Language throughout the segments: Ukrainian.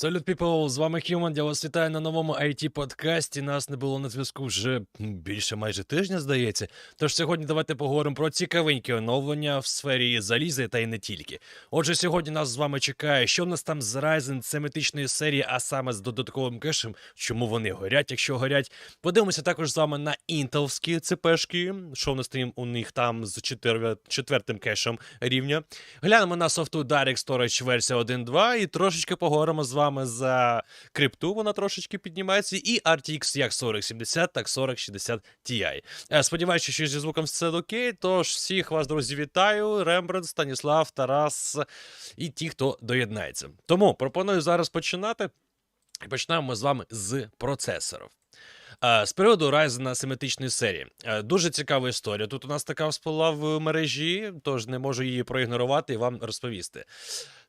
Салют, people, з вами Human, я вас вітаю на новому it подкасті Нас не було на зв'язку вже більше майже тижня, здається. Тож сьогодні давайте поговоримо про цікавенькі оновлення в сфері заліза та й не тільки. Отже, сьогодні нас з вами чекає, що в нас там з Ryzen семитичної серії, а саме з додатковим кешем, чому вони горять, якщо горять. Подивимося також з вами на інтеловські ЦПшки, що в нас там у них там з четвер... четвертим кешем рівня. Глянемо на софту Direct Storage версія 1.2 і трошечки поговоримо з вами за крипту, вона трошечки піднімається, і RTX як 4070, так 4060 Ti. Е, Сподіваюся, що зі звуком все окей. Тож всіх вас, друзі, вітаю. Рембрандт, Станіслав, Тарас і ті, хто доєднається. Тому пропоную зараз починати. І почнемо ми з вами з процесорів. З приводу Ryzen семитичної серії. Е, Дуже цікава історія. Тут у нас така всплила в мережі, тож не можу її проігнорувати і вам розповісти.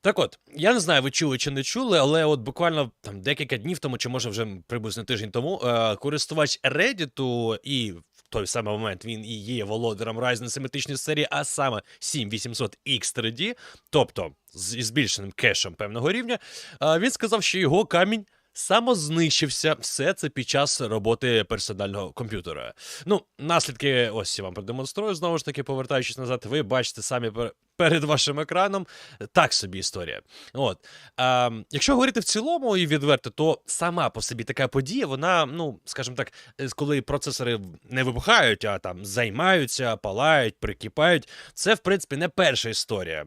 Так от, я не знаю, ви чули чи не чули, але от буквально там декілька днів тому, чи може вже приблизно тиждень тому, е, користувач Reddit і в той самий момент він і є володарем Ryzen семитичної серії, а саме 7800X3D, тобто з збільшеним кешем певного рівня, е, він сказав, що його камінь самознищився. Все це під час роботи персонального комп'ютера. Ну, наслідки, ось я вам продемонструю. Знову ж таки, повертаючись назад, ви бачите самі перед вашим екраном. Так собі історія. От. А, якщо говорити в цілому і відверто, то сама по собі така подія, вона, ну, скажімо так, е, коли процесори не вибухають, а там займаються, палають, прикипають, це, в принципі, не перша історія,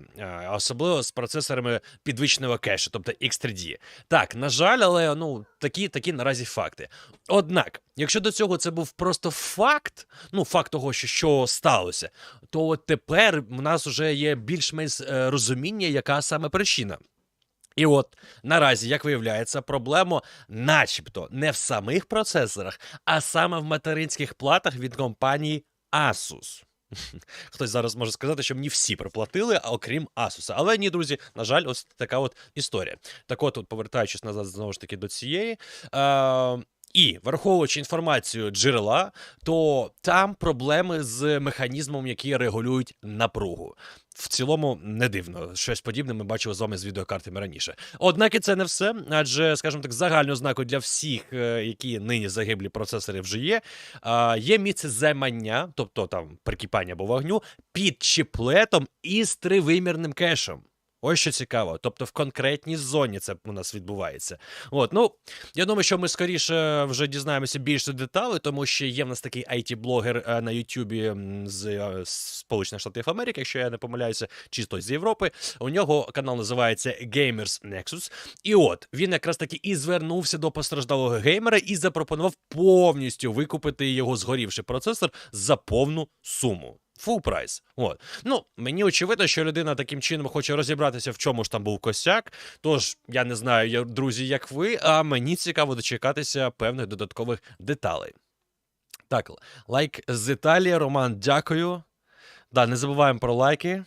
особливо з процесорами підвищеного кешу, тобто X3D. Так, на жаль, але ну, такі, такі наразі факти. Однак, якщо до цього це був просто факт, ну, факт того, що, що сталося, то от тепер в нас вже є більш-менш е, розуміння, яка саме причина. І от наразі, як виявляється, проблема, начебто, не в самих процесорах, а саме в материнських платах від компанії Asus. Хтось зараз може сказати, що мені всі проплатили, а окрім Asus. Але ні, друзі, на жаль, ось така от історія. Так от, повертаючись назад знову ж таки до цієї. Е- і враховуючи інформацію джерела, то там проблеми з механізмом, які регулюють напругу. В цілому не дивно, щось подібне ми бачили з вами з відеокартами раніше. Однак і це не все, адже, скажімо так, загальну ознаку для всіх, е, які нині загиблі процесори вже є. а, Є місце займання, тобто там прикипання або вогню, під чіплетом із тривимірним кешем. Ось що цікаво. Тобто в конкретній зоні це у нас відбувається. От, ну я думаю, що ми скоріше вже дізнаємося більше деталей, тому що є в нас такий IT-блогер е, на Ютубі з е, Сполучених Штатів Америки, якщо я не помиляюся, чи хтось з Європи. У нього канал називається Gamers Nexus. І от він якраз таки і звернувся до постраждалого геймера і запропонував повністю викупити його згорівший процесор за повну суму. Full прайс. От. Ну, мені очевидно, що людина таким чином хоче розібратися, в чому ж там був косяк. Тож, я не знаю, друзі, як ви, а мені цікаво дочекатися певних додаткових деталей. Так, лайк з Італії, Роман, дякую. Да, не забуваємо про лайки.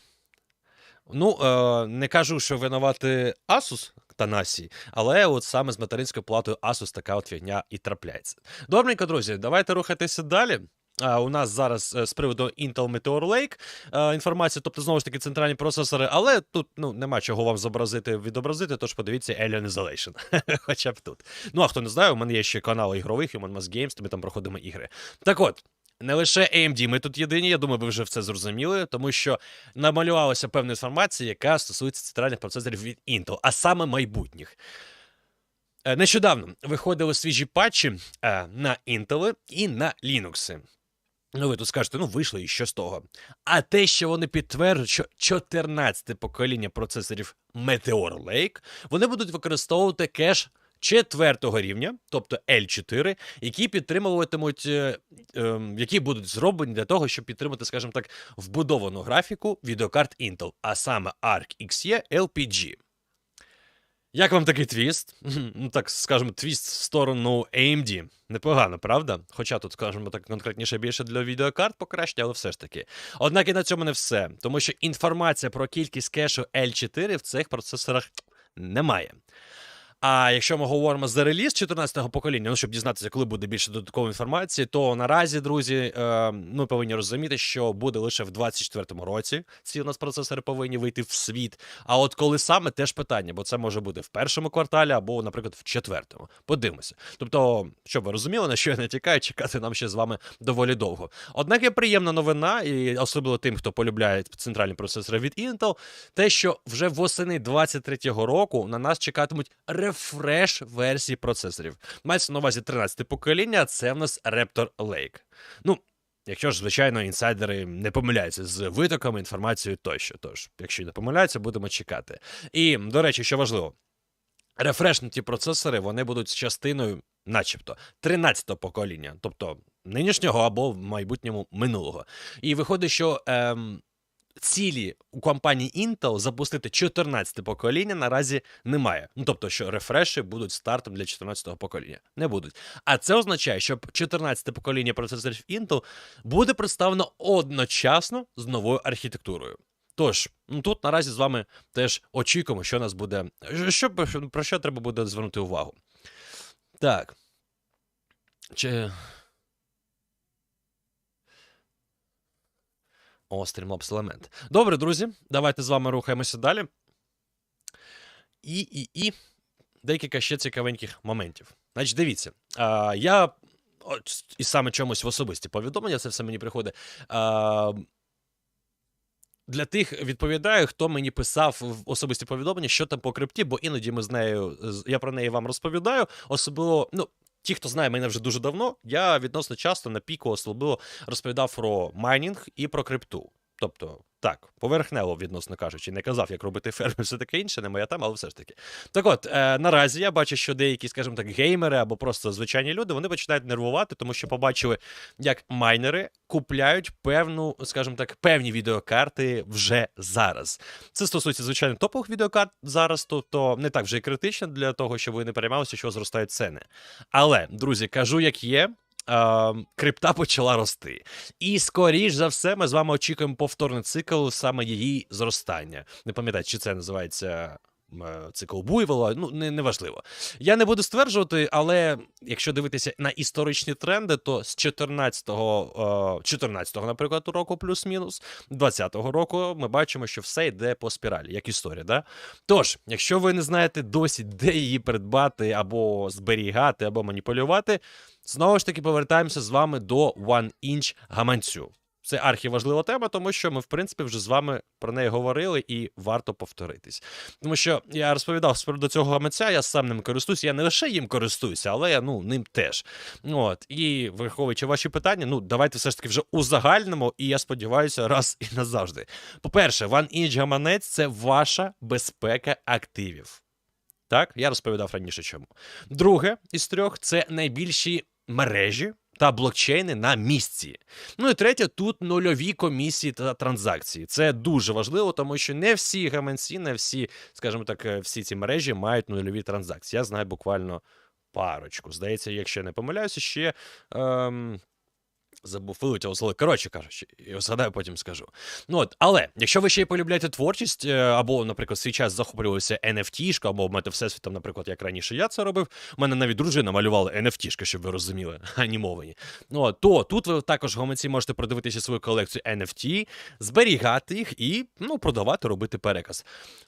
Ну, е, не кажу, що винувати Asus Танасі, але от саме з материнською платою Asus така от фігня і трапляється. Добренько, друзі, давайте рухатися далі. У нас зараз е, з приводу Intel Meteor Lake е, інформація, тобто знову ж таки центральні процесори, але тут ну нема чого вам зобразити відобразити, тож подивіться Alien Isolation. Хоча б тут. Ну а хто не знає, у мене є ще канал ігрових, Human Mass Games, то ми там проходимо ігри. Так от. Не лише AMD, ми тут єдині, я думаю, ви вже все зрозуміли, тому що намалювалася певна інформація, яка стосується центральних процесорів від Intel, а саме майбутніх. Е, Нещодавно виходили свіжі патчі на Intel і на Linux. Ну, ви тут скажете, ну вийшло і що з того. А те, що вони підтверджують, що 14 покоління процесорів Meteor Lake, вони будуть використовувати кеш четвертого рівня, тобто L4, які підтримуватимуть, е, ем, які будуть зроблені для того, щоб підтримати, скажімо так, вбудовану графіку відеокарт Intel, а саме Arc XE LPG. Як вам такий твіст? Ну так, скажімо, твіст в сторону AMD. Непогано, правда? Хоча тут, скажімо так, конкретніше більше для відеокарт покращення, але все ж таки. Однак і на цьому не все, тому що інформація про кількість кешу L4 в цих процесорах немає. А якщо ми говоримо за реліз 14-го покоління, ну щоб дізнатися, коли буде більше додаткової інформації, то наразі, друзі, е, ми повинні розуміти, що буде лише в 24-му році. Ці у нас процесори повинні вийти в світ. А от коли саме теж питання, бо це може бути в першому кварталі або, наприклад, в четвертому. Подивимося. Тобто, щоб ви розуміли, на що я не тікаю, чекати нам ще з вами доволі довго. Однак є приємна новина, і особливо тим, хто полюбляє центральні процесори від Intel, те, що вже восени 23-го року на нас чекатимуть рефреш версії процесорів. Мається на увазі 13 покоління, це в нас Raptor Lake. Ну, якщо ж, звичайно, інсайдери не помиляються з витоками, інформацією тощо. Тож, якщо не помиляються, будемо чекати. І, до речі, що важливо. Рефрешнуті процесори вони будуть частиною, начебто, 13-го покоління, тобто нинішнього або в майбутньому минулого. І виходить, що ем, цілі у компанії Intel запустити 14 покоління наразі немає. Ну тобто, що рефреші будуть стартом для 14-го покоління. Не будуть. А це означає, що 14 покоління процесорів Intel буде представлено одночасно з новою архітектурою. Тож, ну тут наразі з вами теж очікуємо, що нас буде. Що, про що треба буде звернути увагу. Так. Чи. Streamlabs елемент. Добре, друзі, давайте з вами рухаємося далі. І, і, і декілька ще цікавеньких моментів. Значить, дивіться, а, я от, і саме чомусь в особисті повідомлення, це все мені приходить. А, для тих відповідаю, хто мені писав в особисті повідомлення, що там по крипті, бо іноді ми з нею я про неї вам розповідаю. Особливо, ну. Ті, хто знає мене вже дуже давно, я відносно часто на піку особливо розповідав про майнінг і про крипту. Тобто, так, поверхнево, відносно кажучи, не казав, як робити ферми, все таке інше, не моя тема, але все ж таки. Так от, е, наразі я бачу, що деякі, скажімо так, геймери або просто звичайні люди вони починають нервувати, тому що побачили, як майнери купляють певну, скажімо так, певні відеокарти вже зараз. Це стосується, звичайно, топових відеокарт зараз, тобто не так вже і критично для того, щоб ви не переймалися, що зростають ціни. Але, друзі, кажу, як є. Uh, крипта почала рости. І, скоріш за все, ми з вами очікуємо повторний цикл саме її зростання. Не пам'ятаю, чи це називається. Цикл Буйвола, ну не, не важливо. Я не буду стверджувати, але якщо дивитися на історичні тренди, то з 14-го, 14-го, наприклад, року, плюс-мінус, 20-го року ми бачимо, що все йде по спіралі, як історія. Да? Тож, якщо ви не знаєте досі, де її придбати, або зберігати, або маніпулювати, Знову ж таки, повертаємося з вами до One Inch гаманцю. Це архіважлива тема, тому що ми, в принципі, вже з вами про неї говорили і варто повторитись. Тому що я розповідав до цього гаманця, я сам ним користуюся. Я не лише їм користуюся, але я ну, ним теж. От. І враховуючи ваші питання, ну давайте все ж таки вже узагальнимо, і я сподіваюся, раз і назавжди. По-перше, One Inch гаманець це ваша безпека активів. Так, я розповідав раніше чому. Друге із трьох це найбільші мережі та блокчейни на місці. Ну і третє, тут нульові комісії та транзакції. Це дуже важливо, тому що не всі гаманці, не всі, скажімо так, е, всі ці мережі мають нульові транзакції. Я знаю буквально парочку. Здається, якщо не помиляюся, ще. Ем... Забув вилетіло зло. Коротше кажучи, я згадаю, потім скажу. Ну от, але якщо ви ще й полюбляєте творчість, е, або, наприклад, свій час захоплювалися NFT-шка, або мати всесвітом, наприклад, як раніше я це робив. У мене навіть дружина малювала NFT-шка, щоб ви розуміли, анімовані. Ну от, то тут ви також гаманці можете продивитися свою колекцію NFT, зберігати їх і ну, продавати, робити переказ.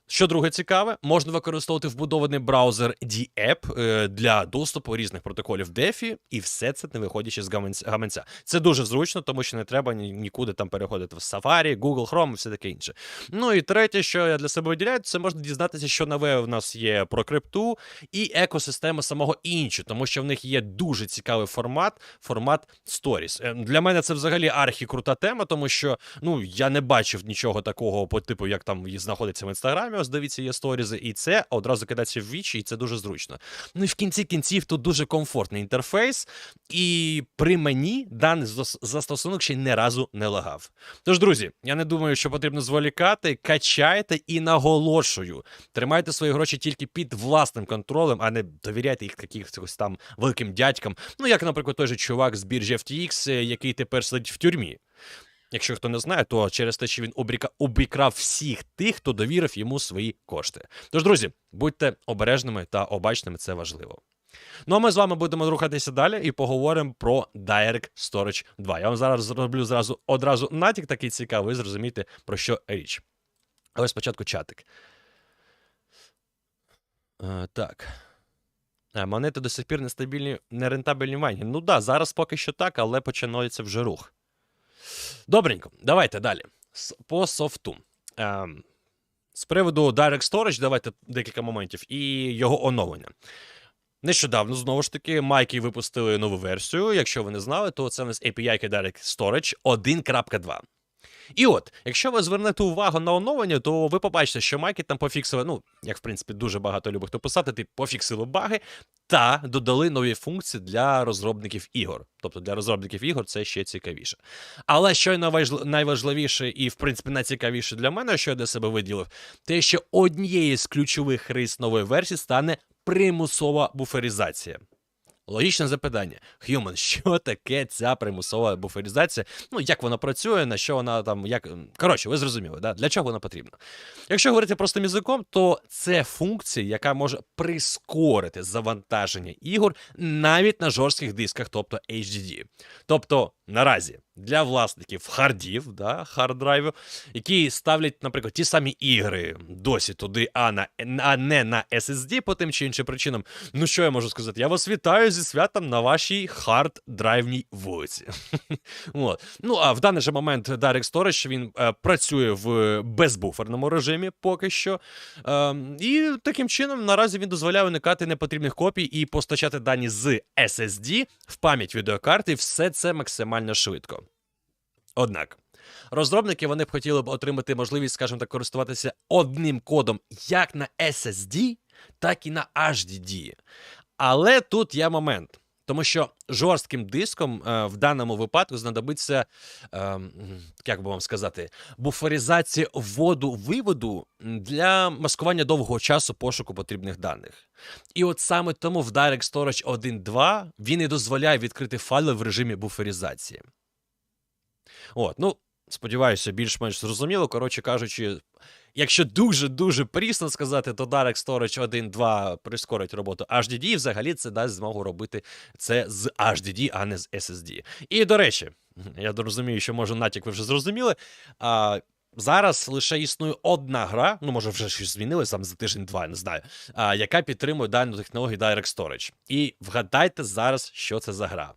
Що друге цікаве, можна використовувати вбудований браузер DApp е, для доступу різних протоколів DeFi, і все це не виходячи з гаманця. Це дуже зручно, тому що не треба нікуди там переходити в Safari, Google Chrome і все таке інше. Ну і третє, що я для себе виділяю, це можна дізнатися, що нове в нас є про крипту і екосистема самого іншу, тому що в них є дуже цікавий формат, формат Stories. Е, для мене це взагалі архікрута тема, тому що ну я не бачив нічого такого по типу, як там знаходиться в інстаграмі. Ось дивіться, є сторізи, і це одразу кидається в вічі, і це дуже зручно. Ну і в кінці кінців тут дуже комфортний інтерфейс, і при мені даний застосунок ще не разу не лагав. Тож, друзі, я не думаю, що потрібно зволікати, качайте і наголошую. Тримайте свої гроші тільки під власним контролем, а не довіряйте їх якихось там великим дядькам. Ну, як, наприклад, той же чувак з біржі FTX, який тепер сидить в тюрмі. Якщо хто не знає, то через те, що він обікрав всіх тих, хто довірив йому свої кошти. Тож, друзі, будьте обережними та обачними, це важливо. Ну а ми з вами будемо рухатися далі і поговоримо про Direct Storage 2. Я вам зараз зроблю зразу одразу натяк такий цікавий, ви зрозумієте, про що річ. Але спочатку чатик. Е, так. Е, Монети до сих пір нестабільні, нерентабельні майні. Ну да, зараз поки що так, але починається вже рух. Добренько, давайте далі. По софту. Ем, з приводу Direct Storage, давайте декілька моментів, і його оновлення. Нещодавно, знову ж таки, Майки випустили нову версію. Якщо ви не знали, то це у нас API Direct Storage 1.2. І от, якщо ви звернете увагу на оновлення, то ви побачите, що майки там пофіксили, ну, як в принципі дуже багато любить хто писати, ти пофіксили баги та додали нові функції для розробників ігор. Тобто для розробників ігор це ще цікавіше. Але що найважливіше, і в принципі найцікавіше для мене, що я для себе виділив, те, що однією з ключових рис нової версії стане примусова буферизація. Логічне запитання. Human, що таке ця примусова буферизація? Ну, як вона працює, на що вона там, як. Коротше, ви зрозуміли, да? для чого вона потрібна? Якщо говорити простим язиком, то це функція, яка може прискорити завантаження ігор навіть на жорстких дисках, тобто HDD. Тобто, наразі для власників хардів, да, харддрайвів, які ставлять, наприклад, ті самі ігри досі туди, а, на, а не на SSD по тим чи іншим причинам. Ну що я можу сказати? Я вас вітаю зі святом на вашій хард-драйвній вулиці. От. Ну а в даний же момент Direct Storage він е, працює в безбуферному режимі поки що. Е, і таким чином наразі він дозволяє уникати непотрібних копій і постачати дані з SSD в пам'ять відеокарти. Все це максимально швидко. Однак. Розробники вони б хотіли б отримати можливість, скажімо так, користуватися одним кодом як на SSD, так і на HDD. Але тут є момент, тому що жорстким диском е, в даному випадку знадобиться, е, як би вам сказати, буферизація вводу-виводу для маскування довгого часу пошуку потрібних даних. І от саме тому в Direct Storage 1.2 він і дозволяє відкрити файли в режимі буферизації. От, ну, сподіваюся, більш-менш зрозуміло. Коротше кажучи, якщо дуже-дуже прісно сказати, то Direct Storage 1.2 прискорить роботу HDD, і взагалі це дасть змогу робити це з HDD, а не з SSD. І до речі, я розумію, що може натяк ви вже зрозуміли. А, Зараз лише існує одна гра, ну може вже щось змінилось там за тиждень-два, не знаю, а, яка підтримує дану технологію Direct Storage. І вгадайте зараз, що це за гра.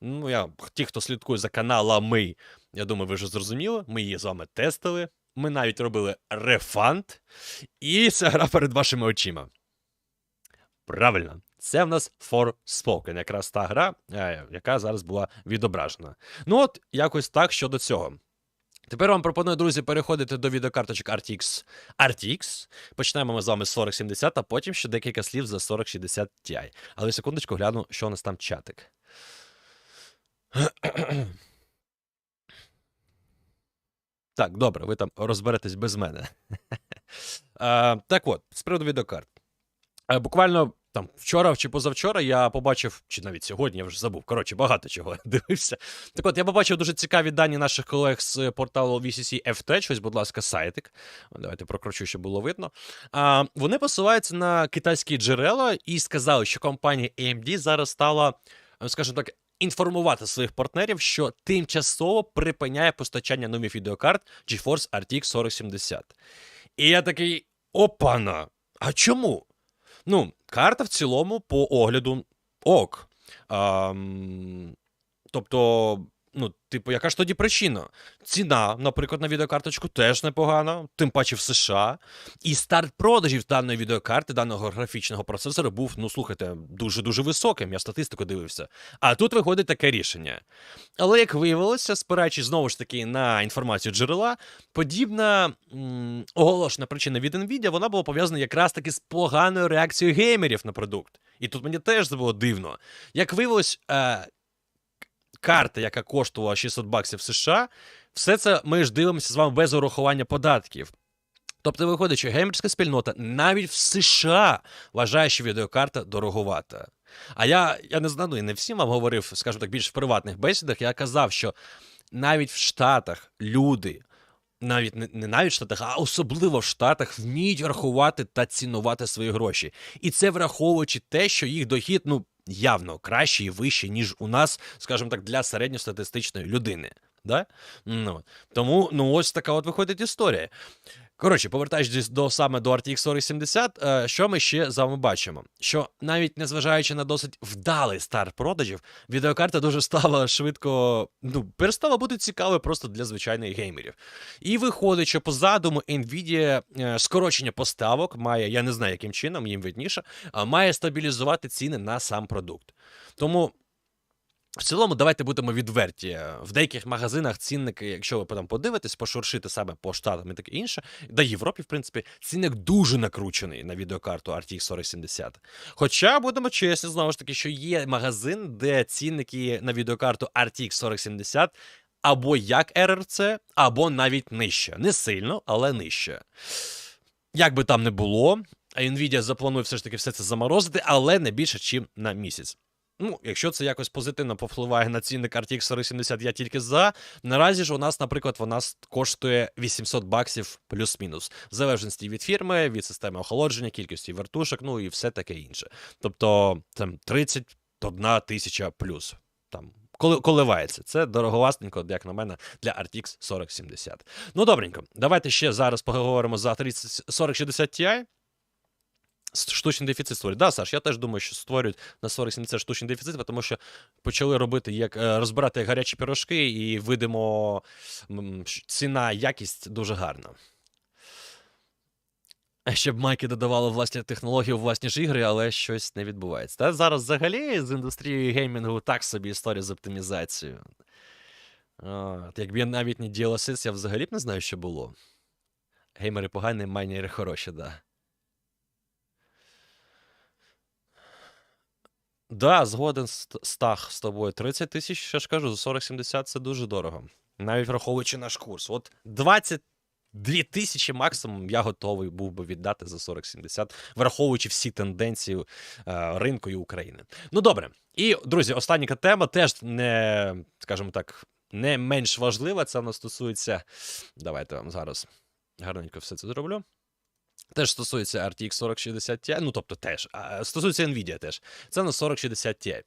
Ну, я, ті, хто слідкує за каналами, я думаю, ви вже зрозуміли. Ми її з вами тестили. Ми навіть робили рефанд, і ця гра перед вашими очима. Правильно, це в нас Forspoken, якраз та гра, е, яка зараз була відображена. Ну от, якось так щодо цього. Тепер вам пропоную, друзі, переходити до відеокарточок RTX. RTX. Почнемо ми з вами з 4070, а потім ще декілька слів за 4060 Ti. Але секундочку гляну, що у нас там чатик. Так, добре, ви там розберетесь без мене. а, так от, з приводу відеокарт. А, буквально там вчора чи позавчора я побачив, чи навіть сьогодні, я вже забув. Коротше, багато чого дивився. Так от, я побачив дуже цікаві дані наших колег з порталу VCC FT. Ось, будь ласка, сайтик. Давайте прокручу, щоб було видно. А, вони посилаються на китайські джерела і сказали, що компанія AMD зараз стала, скажімо так, інформувати своїх партнерів, що тимчасово припиняє постачання нових відеокарт GeForce RTX 4070. І я такий: опана! А чому? Ну, карта в цілому по огляду ок. Ем, тобто, ну, типу, яка ж тоді причина? Ціна, наприклад, на відеокарточку теж непогана, тим паче в США. І старт продажів даної відеокарти, даного графічного процесора був, ну слухайте, дуже-дуже високим. Я статистику дивився. А тут виходить таке рішення. Але як виявилося, спираючись знову ж таки на інформацію джерела, подібна м, оголошена причина від Nvidia, вона була пов'язана якраз таки з поганою реакцією геймерів на продукт. І тут мені теж було дивно. Як виявилось, е, карта, яка коштувала 600 баксів США, все це ми ж дивимося з вами без урахування податків. Тобто, виходить, що геймерська спільнота навіть в США вважає, що відеокарта дороговата. А я, я не знаю, ну, і не всім вам говорив, скажімо так, більш в приватних бесідах, я казав, що навіть в Штатах люди, навіть не, не навіть в Штатах, а особливо в Штатах, вміють рахувати та цінувати свої гроші. І це враховуючи те, що їх дохід, ну, явно краще і вище, ніж у нас, скажімо так, для середньостатистичної людини. Да? Ну, тому ну ось така от виходить історія. Коротше, повертаючись до саме до RTX 4070, е, що ми ще з вами бачимо? Що навіть незважаючи на досить вдалий старт продажів, відеокарта дуже стала швидко, ну, перестала бути цікавою просто для звичайних геймерів. І виходить, що по задуму Nvidia е, скорочення поставок має, я не знаю, яким чином, їм видніше, має стабілізувати ціни на сам продукт. Тому. В цілому, давайте будемо відверті. В деяких магазинах цінники, якщо ви там подивитесь, пошуршити саме по штатам і таке інше, да Європі, в принципі, цінник дуже накручений на відеокарту RTX 4070. Хоча будемо чесні, знову ж таки, що є магазин, де цінники на відеокарту RTX 4070 або як RRC, або навіть нижче. Не сильно, але нижче. Як би там не було, Nvidia запланує все ж таки все це заморозити, але не більше, ніж на місяць. Ну, якщо це якось позитивно повпливає на цінник RTX 4070, я тільки за. Наразі ж у нас, наприклад, вона коштує 800 баксів плюс-мінус, в залежності від фірми, від системи охолодження, кількості вертушок, ну і все таке інше. Тобто там 31 тисяча плюс. Там коли коливається. Це дороговласненько, як на мене, для RTX 4070. Ну, добренько, давайте ще зараз поговоримо за 30 4060 Ti. Штучний дефіцит створюють. Да, Саш, я теж думаю, що створюють на 40-70 штучний дефіцит, тому що почали робити як е, розбирати гарячі пірожки, і видимо, ціна, якість дуже гарна. Щоб майки додавали власні технології у власні ж ігри, але щось не відбувається. Та зараз взагалі з індустрією геймінгу так собі історія з оптимізацією. От, Якби навіть не DLSS, я взагалі б не знаю, що було. Геймери погані, майнери хороші, да. Да, згоден стах з тобою. 30 тисяч, я ж кажу, за 40-70 це дуже дорого. Навіть враховуючи наш курс. От 22 тисячі максимум я готовий був би віддати за 40-70, враховуючи всі тенденції е, ринку і України. Ну добре. І, друзі, остання тема теж не, скажімо так, не менш важлива. Це в нас стосується. Давайте вам зараз гарненько все це зроблю. Теж стосується RTX 4060 Ti, ну тобто теж, а стосується Nvidia теж. Це на 4060 Ti.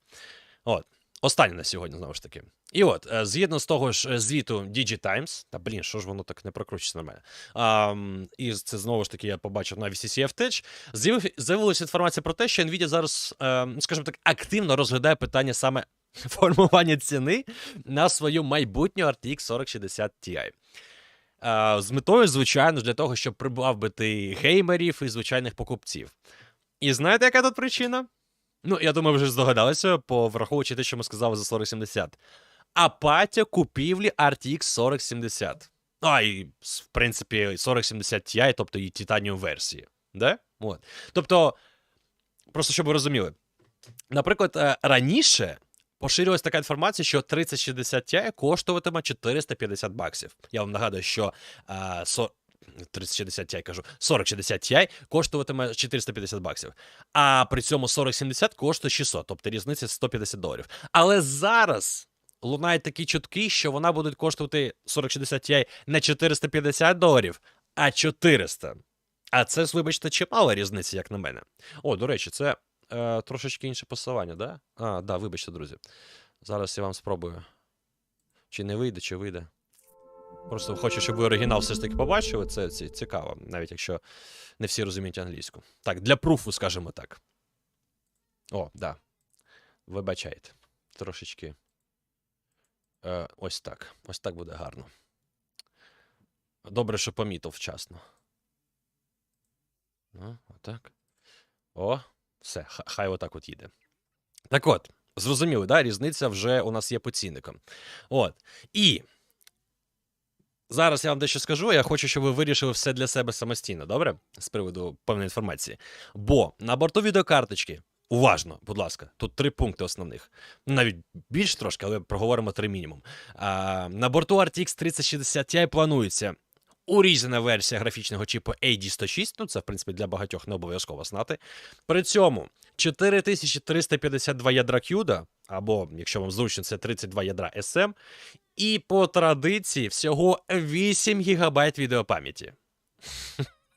От. Останнє на сьогодні, знову ж таки. І от, е, згідно з того ж е, звіту DigiTimes, та блін, що ж воно так не прокручується на мене. А, І це знову ж таки я побачив на VCCF Tech, з'явилася інформація про те, що Nvidia зараз, е, ну, скажімо так, активно розглядає питання саме формування ціни на свою майбутню RTX 4060 Ti. З метою, звичайно, для того, щоб прибав би ти геймерів і звичайних покупців. І знаєте, яка тут причина? Ну, я думаю, вже здогадалися, по враховуючи те, що ми сказали за 4070. Апатія купівлі RTX 4070. А, і, в принципі, 4070 Ti, тобто і Titanium версії. Да? От. Тобто, просто щоб ви розуміли, наприклад, е, раніше Поширювалася така інформація, що 3060 Ti коштуватиме 450 баксів. Я вам нагадую, що а, со... 3060 Ti, кажу, 4060 Ti коштуватиме 450 баксів. А при цьому 4070 коштує 600, тобто різниця 150 доларів. Але зараз лунають такі чутки, що вона буде коштувати 4060 Ti не 450 доларів, а 400. А це, вибачте, чимала різниця, як на мене. О, до речі, це е, трошечки інше посилання, да? А, да, вибачте, друзі. Зараз я вам спробую. Чи не вийде, чи вийде. Просто хочу, щоб ви оригінал все ж таки побачили. Це, це цікаво, навіть якщо не всі розуміють англійську. Так, для пруфу, скажімо так. О, да. Вибачайте. Трошечки. Е, Ось так. Ось так буде гарно. Добре, що помітив вчасно. Ну, отак. О, все, хай отак от їде. Так от, зрозуміли, да, різниця вже у нас є по цінникам. От. І зараз я вам дещо скажу. Я хочу, щоб ви вирішили все для себе самостійно, добре? З приводу певної інформації. Бо на борту відеокарточки. Уважно, будь ласка, тут три пункти основних. Навіть більш трошки, але проговоримо три мінімум. А, На борту RTX 3060 Ti планується урізана версія графічного чіпу AD106, ну це в принципі для багатьох не обов'язково знати. При цьому 4352 ядра CUDA або, якщо вам зручно, це 32 ядра SM. І по традиції всього 8 ГБ відеопам'яті.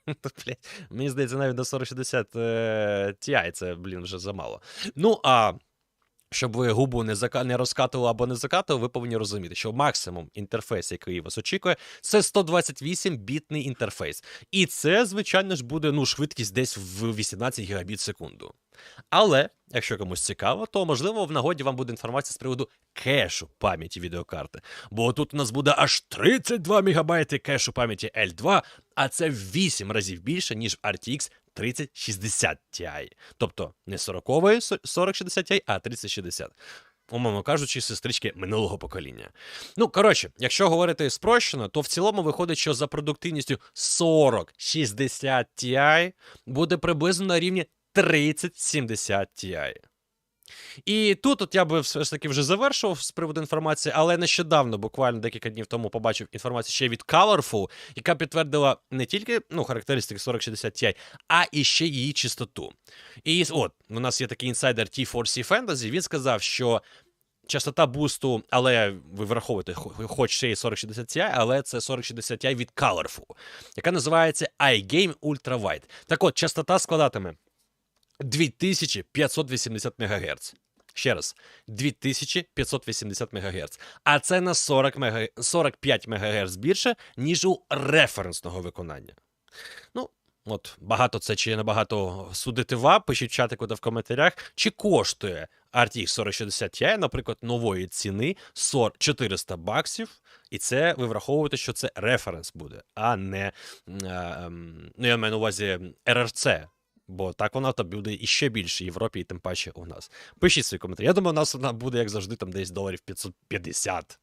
Мені здається, навіть до 4060 е, Ti це, блін, вже замало. Ну, а щоб ви губу не, зака... не розкатували або не закатували, ви повинні розуміти, що максимум інтерфейс, який вас очікує, це 128-бітний інтерфейс. І це, звичайно ж, буде ну, швидкість десь в 18 гігабіт секунду. Але, якщо комусь цікаво, то можливо в нагоді вам буде інформація з приводу кешу пам'яті відеокарти. Бо тут у нас буде аж 32 МБ кешу пам'яті L2, а це в 8 разів більше, ніж в RTX 3060 Ti. Тобто не 40 4060 Ti, а 3060. Умовно кажучи, сестрички минулого покоління. Ну, коротше, якщо говорити спрощено, то в цілому виходить, що за продуктивністю 4060 Ti буде приблизно на рівні 3070 Ti. І тут от я би все ж таки вже завершував з приводу інформації, але нещодавно, буквально декілька днів тому, побачив інформацію ще від Colorful, яка підтвердила не тільки ну, характеристики 4060 Ti, а і ще її чистоту. І от, у нас є такий інсайдер T4C Fantasy, він сказав, що. Частота бусту, але ви враховуєте, хоч ще й 4060 Ti, але це 4060 Ti від Colorful, яка називається iGame Ultra Wide. Так от, частота складатиме 2580 МГц. Ще раз, 2580 МГц. А це на 40 МГ... 45 МГц більше, ніж у референсного виконання. Ну, от багато це чи набагато судити вам, пишіть в чатику та в коментарях, чи коштує RTX 4060 Ti, наприклад, нової ціни 40 400 баксів, і це ви враховуєте, що це референс буде, а не ем, ну, я маю на увазі RRC, бо так вона то буде іще більше в Європі, і тим паче у нас. Пишіть свої коментарі. Я думаю, у нас вона буде, як завжди, там десь доларів 550,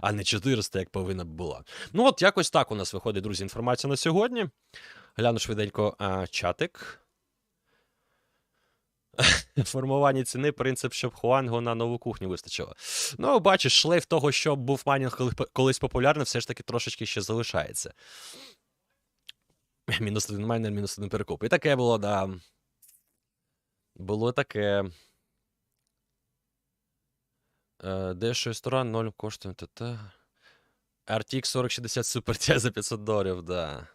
а не 400, як повинна б була. Ну, от якось так у нас виходить, друзі, інформація на сьогодні. Гляну швиденько а, чатик. Формування ціни, принцип, щоб Хуангу на нову кухню вистачило. Ну, бачиш, шлейф того, що був майнінг колись популярний, все ж таки трошечки ще залишається. Мінус один майнер, мінус один перекуп. І таке було, да. Було таке. Е, Дещо ресторан 0 коштує ТТ. RTX 4060 Super Ti за 500 доларів, да.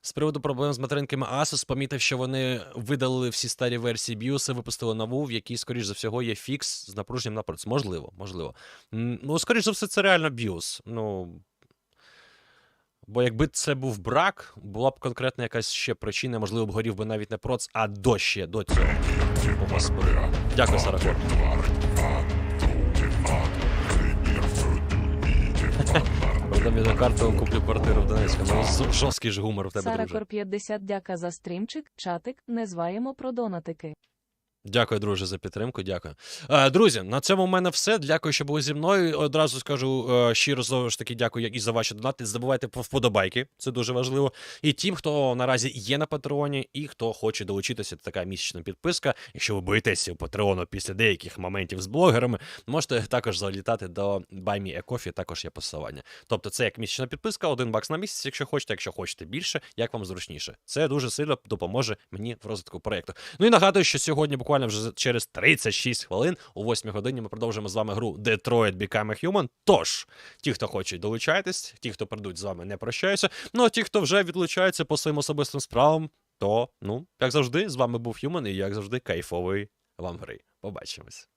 З приводу проблем з материнками Asus, помітив, що вони видалили всі старі версії BIOS, випустили нову, в якій, скоріш за всього, є фікс з напруженням на процес. Можливо, можливо. Ну, скоріш за все, це реально BIOS. Ну. Бо якби це був брак, була б конкретна якась ще причина, можливо, б горів би навіть не проц, а до ще до цього. О, Господи. Дякую, Сарахор. Продам відеокарту, куплю квартиру в Донецьку. Ну, жорсткий ж гумор в тебе, друже. Саракор 50 дяка за стрімчик, чатик, не зваємо про донатики. Дякую, друже, за підтримку. Дякую. Е, друзі, на цьому в мене все. Дякую, що були зі мною. Одразу скажу е, щиро знову ж таки дякую і за ваші донати. Забувайте про вподобайки, це дуже важливо. І тим, хто наразі є на Патреоні, і хто хоче долучитися, така місячна підписка. Якщо ви боїтеся у Патреону після деяких моментів з блогерами, можете також залітати до Buy Me Coffee, також є посилання. Тобто, це як місячна підписка, один бакс на місяць, якщо хочете, якщо хочете більше, як вам зручніше. Це дуже сильно допоможе мені в розвитку проєкту. Ну і нагадую, що сьогодні, буквально вже через 36 хвилин, о 8 годині, ми продовжимо з вами гру Detroit Become a Human. Тож, ті, хто хочуть, долучайтесь, ті, хто прийдуть з вами, не прощаюся. Ну а ті, хто вже відлучається по своїм особистим справам, то, ну, як завжди, з вами був Human і як завжди, кайфової вам гри. Побачимось.